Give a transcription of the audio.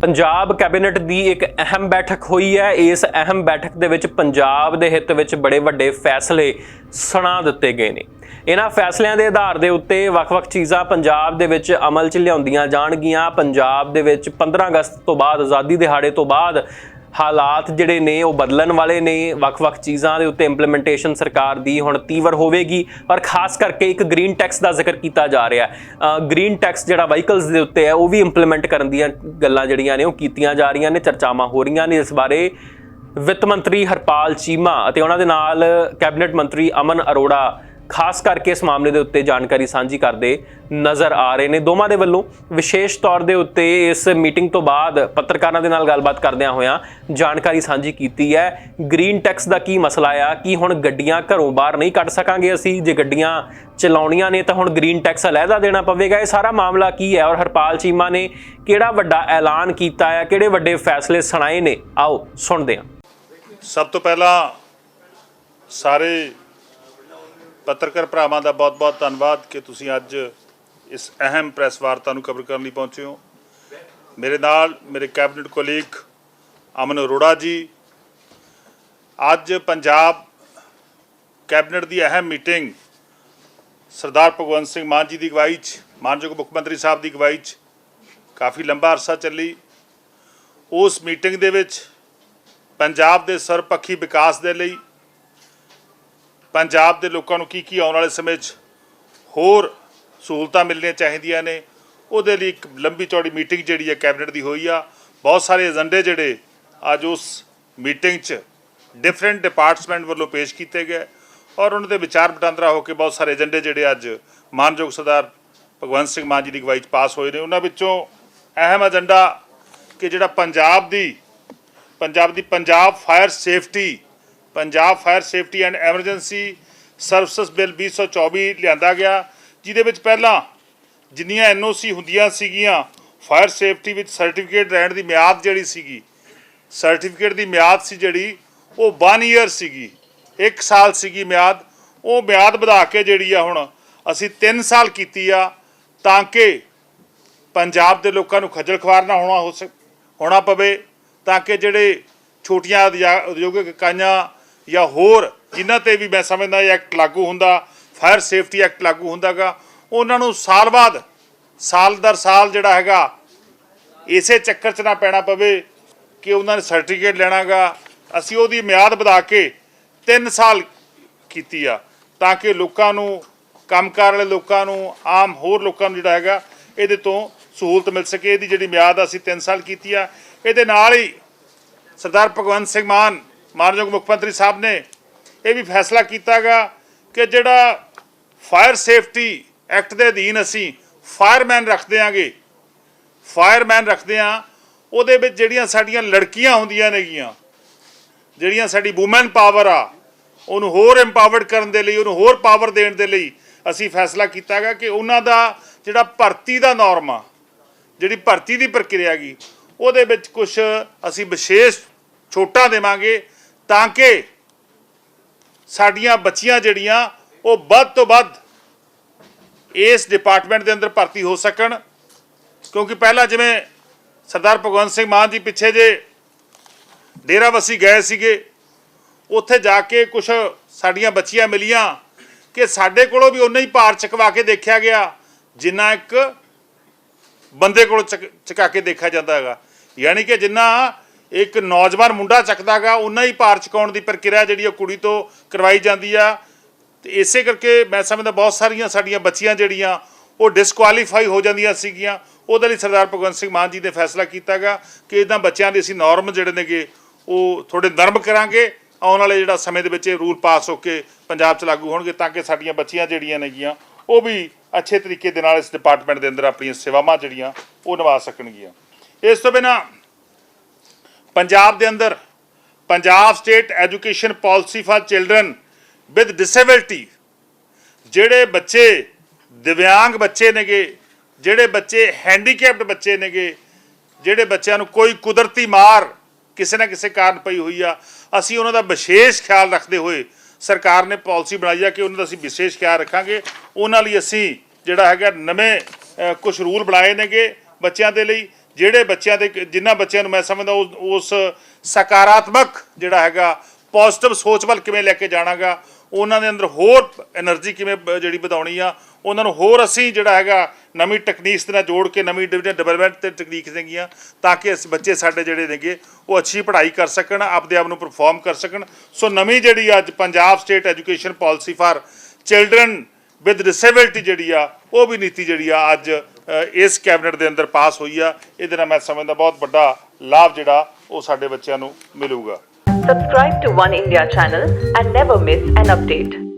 Punjab cabinet ਦੀ ਇੱਕ ਅਹਿਮ ਬੈਠਕ ਹੋਈ ਹੈ। ਇਸ ਅਹਿਮ ਬੈਠਕ ਦੇ ਵਿੱਚ ਪੰਜਾਬ ਦੇ ਹਿੱਤ ਵਿੱਚ ਬੜੇ ਵੱਡੇ ਫੈਸਲੇ ਸੁਣਾ ਦਿੱਤੇ ਗਏ ਨੇ। ਇਹਨਾਂ ਫੈਸਲਿਆਂ ਦੇ ਆਧਾਰ ਦੇ ਉੱਤੇ ਵੱਖ-ਵੱਖ ਚੀਜ਼ਾਂ ਪੰਜਾਬ ਦੇ ਵਿੱਚ ਅਮਲ 'ਚ ਲਿਆਉਂਦੀਆਂ ਜਾਣਗੀਆਂ। ਪੰਜਾਬ ਦੇ ਵਿੱਚ 15 ਅਗਸਤ ਤੋਂ ਬਾਅਦ, ਆਜ਼ਾਦੀ ਦਿਹਾੜੇ ਤੋਂ ਬਾਅਦ ਹਾਲਾਤ ਜਿਹੜੇ ਨੇ, ਉਹ ਬਦਲਣ ਵਾਲੇ ਨੇ। ਵੱਖ-ਵੱਖ ਚੀਜ਼ਾਂ ਦੇ ਉੱਤੇ ਇੰਪਲੀਮੈਂਟੇਸ਼ਨ ਸਰਕਾਰ ਦੀ ਹੁਣ ਤੀਵਰ ਹੋਵੇਗੀ। ਪਰ ਖਾਸ ਕਰਕੇ ਇੱਕ ਗ੍ਰੀਨ ਟੈਕਸ ਦਾ ਜ਼ਿਕਰ ਕੀਤਾ ਜਾ ਰਿਹਾ ਹੈ। ਗ੍ਰੀਨ ਟੈਕਸ ਜਿਹੜਾ ਵਹੀਕਲਸ ਦੇ ਉੱਤੇ ਹੈ, ਉਹ ਵੀ ਇੰਪਲੀਮੈਂਟ ਕਰਨ ਦੀਆਂ ਗੱਲਾਂ ਜਿਹੜੀਆਂ ਨੇ, ਉਹ ਕੀਤੀਆਂ ਜਾ ਰਹੀਆਂ ਨੇ, ਚਰਚਾਵਾਂ ਹੋ ਰਹੀਆਂ ਨੇ। ਇਸ ਬਾਰੇ ਵਿੱਤ ਮੰਤਰੀ ਹਰਪਾਲ ਚੀਮਾ ਅਤੇ ਉਹਨਾਂ ਦੇ ਨਾਲ ਕੈਬਨਿਟ ਮੰਤਰੀ ਅਮਨ ਅਰੋੜਾ ਖਾਸ ਕਰਕੇ ਇਸ ਮਾਮਲੇ ਦੇ ਉੱਤੇ ਜਾਣਕਾਰੀ ਸਾਂਝੀ ਕਰਦੇ ਨਜ਼ਰ ਆ ਰਹੇ ਨੇ। ਦੋਵਾਂ ਦੇ ਵੱਲੋਂ ਵਿਸ਼ੇਸ਼ ਤੌਰ ਦੇ ਉੱਤੇ ਇਸ ਮੀਟਿੰਗ ਤੋਂ ਬਾਅਦ ਪੱਤਰਕਾਰਾਂ ਦੇ ਨਾਲ ਗੱਲਬਾਤ ਕਰਦਿਆਂ ਹੋਇਆਂ ਜਾਣਕਾਰੀ ਸਾਂਝੀ ਕੀਤੀ ਹੈ। ਗ੍ਰੀਨ ਟੈਕਸ ਦਾ ਕੀ ਮਸਲਾ ਆ? ਕਿ ਹੁਣ ਗੱਡੀਆਂ ਘਰੋਂ ਬਾਹਰ ਨਹੀਂ ਕੱਢ ਸਕਾਂਗੇ ਅਸੀਂ? ਜੇ ਗੱਡੀਆਂ ਚਲਾਉਣੀਆਂ ਨੇ ਤਾਂ ਹੁਣ ਗ੍ਰੀਨ ਟੈਕਸ ਅਲੱਗਾ ਦੇਣਾ ਪਵੇਗਾ। ਇਹ ਸਾਰਾ ਮਾਮਲਾ ਕੀ ਹੈ ਔਰ ਹਰਪਾਲ ਚੀਮਾ ਨੇ ਕਿਹੜਾ ਵੱਡਾ ਐਲਾਨ ਕੀਤਾ ਹੈ? ਕਿਹੜੇ ਵੱਡੇ ਫੈਸਲੇ ਸੁਣਾਏ ਨੇ? ਆਓ ਸੁਣਦੇ ਹਾਂ। ਸਭ ਤੋਂ ਪਹਿਲਾਂ ਸਾਰੇ ਪੱਤਰਕਾਰ ਭਰਾਵਾਂ ਦਾ ਬਹੁਤ-ਬਹੁਤ ਧੰਨਵਾਦ ਕਿ ਤੁਸੀਂ ਅੱਜ ਇਸ ਅਹਿਮ ਪ੍ਰੈਸ ਵਾਰਤਾ ਨੂੰ ਕਵਰ ਕਰਨ ਲਈ ਪਹੁੰਚੇ ਹੋ। ਮੇਰੇ ਨਾਲ ਮੇਰੇ ਕੈਬਨਿਟ ਕੋਲੀਗ ਅਮਨ ਅਰੋੜਾ ਜੀ। ਅੱਜ ਪੰਜਾਬ ਕੈਬਨਿਟ ਦੀ ਅਹਿਮ ਮੀਟਿੰਗ ਸਰਦਾਰ ਭਗਵੰਤ ਸਿੰਘ ਮਾਨ ਜੀ ਦੀ ਅਗਵਾਈ 'ਚ, ਮਾਨਯੋਗ ਮੁੱਖ ਮੰਤਰੀ ਸਾਹਿਬ ਦੀ ਅਗਵਾਈ 'ਚ ਕਾਫੀ ਲੰਬਾ ਅਰਸਾ ਚੱਲੀ। ਉਸ ਮੀਟਿੰਗ ਦੇ ਵਿੱਚ ਪੰਜਾਬ ਦੇ ਸਰਪੱਖੀ ਵਿਕਾਸ ਦੇ ਲਈ ਪੰਜਾਬ ਦੇ ਲੋਕਾਂ ਨੂੰ ਕੀ ਕੀ ਆਉਣ ਵਾਲੇ ਸਮੇਂ 'ਚ ਹੋਰ ਸਹੂਲਤਾਂ ਮਿਲਣੀਆਂ ਚਾਹੀਦੀਆਂ ਨੇ, ਉਹਦੇ ਲਈ ਇੱਕ ਲੰਬੀ ਚੌੜੀ ਮੀਟਿੰਗ ਜਿਹੜੀ ਹੈ ਕੈਬਨਿਟ ਦੀ ਹੋਈ ਆ। ਬਹੁਤ ਸਾਰੇ ਏਜੰਡੇ ਜਿਹੜੇ ਅੱਜ ਉਸ ਮੀਟਿੰਗ 'ਚ ਡਿਫਰੈਂਟ ਡਿਪਾਰਟਮੈਂਟ ਵੱਲੋਂ ਪੇਸ਼ ਕੀਤੇ ਗਏ ਔਰ ਉਹਨਾਂ ਦੇ ਵਿਚਾਰ ਵਟਾਂਦਰਾ ਹੋ ਕੇ ਬਹੁਤ ਸਾਰੇ ਏਜੰਡੇ ਜਿਹੜੇ ਅੱਜ ਮਾਨਯੋਗ ਸਰਦਾਰ ਭਗਵੰਤ ਸਿੰਘ ਮਾਨ ਜੀ ਦੀ ਅਗਵਾਈ 'ਚ ਪਾਸ ਹੋਏ ਨੇ। ਉਹਨਾਂ ਵਿੱਚੋਂ ਅਹਿਮ ਏਜੰਡਾ ਕਿ ਜਿਹੜਾ ਪੰਜਾਬ ਦੀ ਪੰਜਾਬ ਦੀ Punjab fire safety Punjab fire safety and emergency services bill 2024 ਲਿਆਂਦਾ ਗਿਆ, ਜਿਹਦੇ ਵਿੱਚ ਪਹਿਲਾਂ ਜਿੰਨੀਆਂ ਐਨਓਸੀ ਹੁੰਦੀਆਂ ਸੀਗੀਆਂ, ਫਾਇਰ ਸੇਫਟੀ ਵਿੱਚ ਸਰਟੀਫਿਕੇਟ ਲੈਣ ਦੀ ਮਿਆਦ ਜਿਹੜੀ ਸੀਗੀ, ਸਰਟੀਫਿਕੇਟ ਦੀ ਮਿਆਦ ਸੀ ਜਿਹੜੀ, ਉਹ 1 ਇਅਰ ਸੀਗੀ 1 ਸਾਲ ਸੀਗੀ ਮਿਆਦ, ਉਹ ਮਿਆਦ ਵਧਾ ਕੇ ਜਿਹੜੀ ਆ ਹੁਣ ਅਸੀਂ 3 ਸਾਲ ਕੀਤੀ ਆ, ਤਾਂ ਕਿ ਪੰਜਾਬ ਦੇ ਲੋਕਾਂ ਨੂੰ ਖੱਜਲ ਖਵਾਰ ਨਾ ਹੋਣਾ ਹੋ ਸਕ, ਹੋਣਾ ਪਵੇ, ਤਾਂ ਕਿ ਜਿਹੜੇ ਛੋਟੀਆਂ ਉਦਯਾ- ਉਦਯੋਗਿਕ ਇਕਾਈਆਂ ਜਾਂ ਹੋਰ ਜਿਨ੍ਹਾਂ ਤੇ ਵੀ ਮੈਂ ਸਮਝਦਾ ਇਹ ਐਕਟ ਲਾਗੂ ਹੁੰਦਾ, ਫਾਇਰ ਸੇਫਟੀ ਐਕਟ ਲਾਗੂ ਹੁੰਦਾਗਾ, ਉਹਨਾਂ ਨੂੰ ਸਾਲ ਬਾਅਦ, ਸਾਲ ਦਰ ਸਾਲ ਜਿਹੜਾ ਹੈਗਾ, ਇਸੇ ਚੱਕਰ 'ਚ ਨਾ ਪੈਣਾ ਪਵੇ ਕਿ ਉਹਨਾਂ ਨੇ ਸਰਟੀਫਿਕੇਟ ਲੈਣਾਗਾ। ਅਸੀਂ ਉਹਦੀ ਮਿਆਦ ਵਧਾ ਕੇ 3 ਸਾਲ ਕੀਤੀ ਆ, ਤਾਂ ਕਿ ਲੋਕਾਂ ਨੂੰ, ਕੰਮਕਾਰ ਵਾਲੇ ਲੋਕਾਂ ਨੂੰ, ਆਮ ਹੋਰ ਲੋਕਾਂ ਨੂੰ ਜਿਹੜਾ ਹੈਗਾ, ਇਹਦੇ ਤੋਂ ਸਹੂਲਤ ਮਿਲ ਸਕੇ। ਇਹਦੀ ਜਿਹੜੀ ਮਿਆਦ ਅਸੀਂ 3 ਸਾਲ ਕੀਤੀ ਆ। ਇਹਦੇ ਨਾਲ ਹੀ ਸਰਦਾਰ ਭਗਵੰਤ ਸਿੰਘ ਮਾਨ ਮਾਨਯੋਗ ਮੁੱਖ ਮੰਤਰੀ ਸਾਹਿਬ ਨੇ ਇਹ ਵੀ ਫੈਸਲਾ ਕੀਤਾਗਾ ਕਿ ਜਿਹੜਾ ਫਾਇਰ ਸੇਫਟੀ ਐਕਟ ਦੇ ਅਧੀਨ ਅਸੀਂ ਫਾਇਰਮੈਨ ਰੱਖ ਦਿਆਂਗੇ ਫਾਇਰਮੈਨ ਰੱਖਦੇ ਆ, ਉਹਦੇ ਵਿੱਚ ਜਿਹੜੀਆਂ ਸਾਡੀਆਂ ਲੜਕੀਆਂ ਹੁੰਦੀਆਂ ਨੇਗੀਆਂ, ਜਿਹੜੀਆਂ ਸਾਡੀ ਔਮਨ ਪਾਵਰ ਆ, ਉਹਨੂੰ ਹੋਰ ਐਮਪਾਵਰਡ ਕਰਨ ਦੇ ਲਈ, ਉਹਨੂੰ ਹੋਰ ਪਾਵਰ ਦੇਣ ਦੇ ਲਈ ਅਸੀਂ ਫੈਸਲਾ ਕੀਤਾਗਾ ਕਿ ਉਹਨਾਂ ਦਾ ਜਿਹੜਾ ਭਰਤੀ ਦਾ ਨਾਰਮ ਆ, ਜਿਹੜੀ ਭਰਤੀ ਦੀ ਪ੍ਰਕਿਰਿਆ ਹੈਗੀ, ਉਹਦੇ ਵਿੱਚ ਕੁਝ ਅਸੀਂ ਵਿਸ਼ੇਸ਼ ਛੋਟਾਂ ਦੇਵਾਂਗੇ ਤਾਂ ਕਿ ਸਾਡੀਆਂ ਬੱਚੀਆਂ ਜਿਹੜੀਆਂ, ਉਹ ਵੱਧ ਤੋਂ ਵੱਧ ਇਸ ਡਿਪਾਰਟਮੈਂਟ ਦੇ ਅੰਦਰ ਭਰਤੀ ਹੋ ਸਕਣ। ਕਿਉਂਕਿ ਪਹਿਲਾਂ ਜਿਵੇਂ ਸਰਦਾਰ ਭਗਵੰਤ ਸਿੰਘ ਮਾਨ ਜੀ ਪਿੱਛੇ ਜੇ ਡੇਰਾਬੱਸੀ ਗਏ ਸੀਗੇ, ਉੱਥੇ ਜਾ ਕੇ ਕੁਝ ਸਾਡੀਆਂ ਬੱਚੀਆਂ ਮਿਲੀਆਂ ਕਿ ਸਾਡੇ ਕੋਲੋਂ ਵੀ ਉਨਾ ਹੀ ਭਾਰ ਚਕਵਾ ਕੇ ਦੇਖਿਆ ਗਿਆ, ਜਿੰਨਾ ਇੱਕ ਬੰਦੇ ਕੋਲੋਂ ਚਕ- ਚੁਕਾ ਕੇ ਦੇਖਿਆ ਜਾਂਦਾ ਹੈਗਾ। ਯਾਨੀ ਕਿ ਜਿੰਨਾ ਇੱਕ ਨੌਜਵਾਨ ਮੁੰਡਾ ਚੱਕਦਾਗਾ, ਉਹਨਾਂ ਹੀ ਭਾਰ ਚੁਕਾਉਣ ਦੀ ਪ੍ਰਕਿਰਿਆ ਜਿਹੜੀ ਉਹ ਕੁੜੀ ਤੋਂ ਕਰਵਾਈ ਜਾਂਦੀ ਆ। ਤੇ ਇਸੇ ਕਰਕੇ ਮੈਂ ਸਮਝਦਾ ਬਹੁਤ ਸਾਰੀਆਂ ਸਾਡੀਆਂ ਬੱਚੀਆਂ ਜਿਹੜੀਆਂ, ਉਹ ਡਿਸਕੁਆਲੀਫਾਈ ਹੋ ਜਾਂਦੀਆਂ ਸੀਗੀਆਂ। ਉਹਦੇ ਲਈ ਸਰਦਾਰ ਭਗਵੰਤ ਸਿੰਘ ਮਾਨ ਜੀ ਨੇ ਫੈਸਲਾ ਕੀਤਾਗਾ ਕਿ ਇਦਾਂ ਬੱਚਿਆਂ ਦੇ ਅਸੀਂ ਨਾਰਮ ਜਿਹੜੇ ਨੇਗੇ, ਉਹ ਥੋੜੇ ਨਰਮ ਕਰਾਂਗੇ। ਆਉਣ ਵਾਲੇ ਜਿਹੜਾ ਸਮੇਂ ਦੇ ਵਿੱਚ ਇਹ ਰੂਲ ਪਾਸ ਹੋ ਕੇ ਪੰਜਾਬ 'ਚ ਲਾਗੂ ਹੋਣਗੇ ਤਾਂ ਕਿ ਸਾਡੀਆਂ ਬੱਚੀਆਂ ਜਿਹੜੀਆਂ ਨੇਗੀਆਂ, ਉਹ ਵੀ ਅੱਛੇ ਤਰੀਕੇ ਦੇ ਨਾਲ ਇਸ ਡਿਪਾਰਟਮੈਂਟ ਦੇ ਅੰਦਰ ਆਪਣੀਆਂ ਸੇਵਾਵਾਂ ਜਿਹੜੀਆਂ, ਉਹ ਨਿਭਾ ਸਕਣਗੀਆਂ। ਇਸ ਤੋਂ ਬਿਨਾਂ ਪੰਜਾਬ ਦੇ ਅੰਦਰ Punjab state education policy for children with disability ਜਿਹੜੇ ਬੱਚੇ ਦਿਵਿਆਂਗ ਬੱਚੇ ਨੇਗੇ, ਜਿਹੜੇ ਬੱਚੇ ਹੈਂਡੀਕੈਪਡ ਬੱਚੇ ਨੇਗੇ, ਜਿਹੜੇ ਬੱਚਿਆਂ ਨੂੰ ਕੋਈ ਕੁਦਰਤੀ ਮਾਰ ਕਿਸੇ ਨਾ ਕਿਸੇ ਕਾਰਨ ਪਈ ਹੋਈ ਆ, ਅਸੀਂ ਉਹਨਾਂ ਦਾ ਵਿਸ਼ੇਸ਼ ਖਿਆਲ ਰੱਖਦੇ ਹੋਏ ਸਰਕਾਰ ਨੇ ਪਾਲਿਸੀ ਬਣਾਈ ਆ ਕਿ ਉਹਨਾਂ ਦਾ ਅਸੀਂ ਵਿਸ਼ੇਸ਼ ਖਿਆਲ ਰੱਖਾਂਗੇ। ਉਹਨਾਂ ਲਈ ਅਸੀਂ ਜਿਹੜਾ ਹੈਗਾ ਨਵੇਂ ਕੁਝ ਰੂਲ ਬਣਾਏ ਨੇਗੇ ਬੱਚਿਆਂ ਦੇ ਲਈ। ਜਿਹੜੇ ਬੱਚਿਆਂ ਦੇ ਜਿਨ੍ਹਾਂ ਬੱਚਿਆਂ ਨੂੰ ਮੈਂ ਸਮਝਦਾ ਉਸ ਸਕਾਰਾਤਮਕ ਜਿਹੜਾ ਹੈਗਾ ਪੋਜ਼ਿਟਿਵ ਸੋਚ ਵੱਲ ਕਿਵੇਂ ਲੈ ਕੇ ਜਾਣਾਗਾ, ਉਹਨਾਂ ਦੇ ਅੰਦਰ ਹੋਰ એનર્ਜੀ ਕਿਵੇਂ ਜਿਹੜੀ ਵਧਾਉਣੀ ਆ, ਉਹਨਾਂ ਨੂੰ ਹੋਰ ਅਸੀਂ ਜਿਹੜਾ ਹੈਗਾ ਨਵੀਂ ਟੈਕਨੀਕਸ ਦੇ ਨਾਲ ਜੋੜ ਕੇ ਨਵੀਂ ਡਿਵੈਲਪਮੈਂਟ ਤੇ ਟੈਕਨੀਕਸ ਦੇਗੀਆਂ, ਤਾਂ ਕਿ ਅਸੀਂ ਬੱਚੇ ਸਾਡੇ ਜਿਹੜੇ ਨੇਗੇ, ਉਹ ਅੱਛੀ ਪੜ੍ਹਾਈ ਕਰ ਸਕਣ, ਆਪਦੇ ਆਪ ਨੂੰ ਪਰਫਾਰਮ ਕਰ ਸਕਣ। ਸੋ ਨਵੀਂ ਜਿਹੜੀ ਅੱਜ Punjab state education policy for children with disability ਜਿਹੜੀ ਆ, ਉਹ ਵੀ ਨੀਤੀ ਜਿਹੜੀ ਆ ਅੱਜ ਇਸ ਕੈਬਨਿਟ ਦੇ ਅੰਦਰ ਪਾਸ ਹੋਈ ਆ ਇਹਦੇ ਨਾਲ ਮੈਂ ਸਮਝਦਾ ਬਹੁਤ ਵੱਡਾ ਲਾਭ ਜਿਹੜਾ ਉਹ ਸਾਡੇ ਬੱਚਿਆਂ ਨੂੰ ਮਿਲੂਗਾ Subscribe to One India channel and never miss an update.